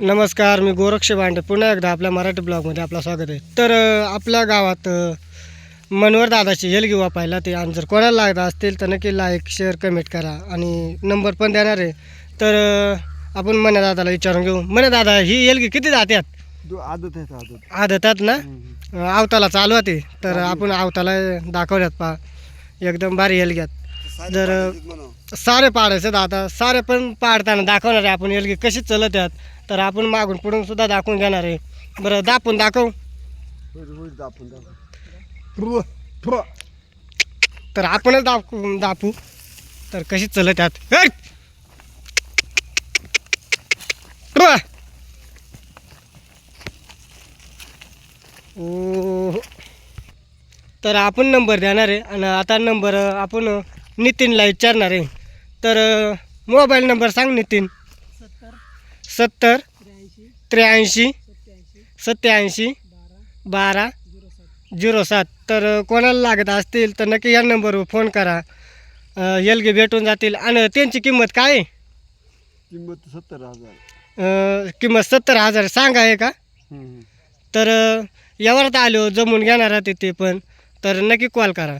नमस्कार मी गोरक्ष भांडे. पुन्हा एकदा आपल्या मराठी ब्लॉगमध्ये आपलं स्वागत आहे. तर आपल्या गावात अ, मनोहर दादाची हेलगी वापायला ते. आणि जर कोणाला लागत असतील तर नक्की लाईक शेअर कमेंट करा. आणि नंबर पण देणार आहे. तर आपण मने दादाला विचारून घेऊ. मने दादा ही हेलगी किती जात्यात आदत आहे आदत. आदतात ना? अ, आवताला चालू होते. तर आपण आवताला दाखवल्यात पा एकदम भारी हेलग्यात जर सारे पाडायचे आता. सारे पण पाडताना दाखवणार आहे आपण. एलगी कशी चलत आहेत तर आपण मागून पुढून सुद्धा दाखवून घेणार आहे. बरं दापून दाखव. तर आपणच दाखवू दापू. तर कशी चलत आहेत! ओ. तर आपण नंबर देणार आहे. आणि आता नंबर आपण नितीनला विचारणार आहे. तर मोबाईल नंबर सांग नितीन. सत्तर. त्र्याऐंशी. सत्याऐंशी बारा. झिरो सात. तर कोणाला लागत असतील तर नक्की या नंबरवर फोन करा. एलगे भेटून जातील. आणि त्यांची किंमत काय आहे? किंमत सत्तर हजार. किंमत सत्तर हजार. सांगा आहे का? तर यावरात आलो जमून घेणार आहे ते पण. तर नक्की कॉल करा.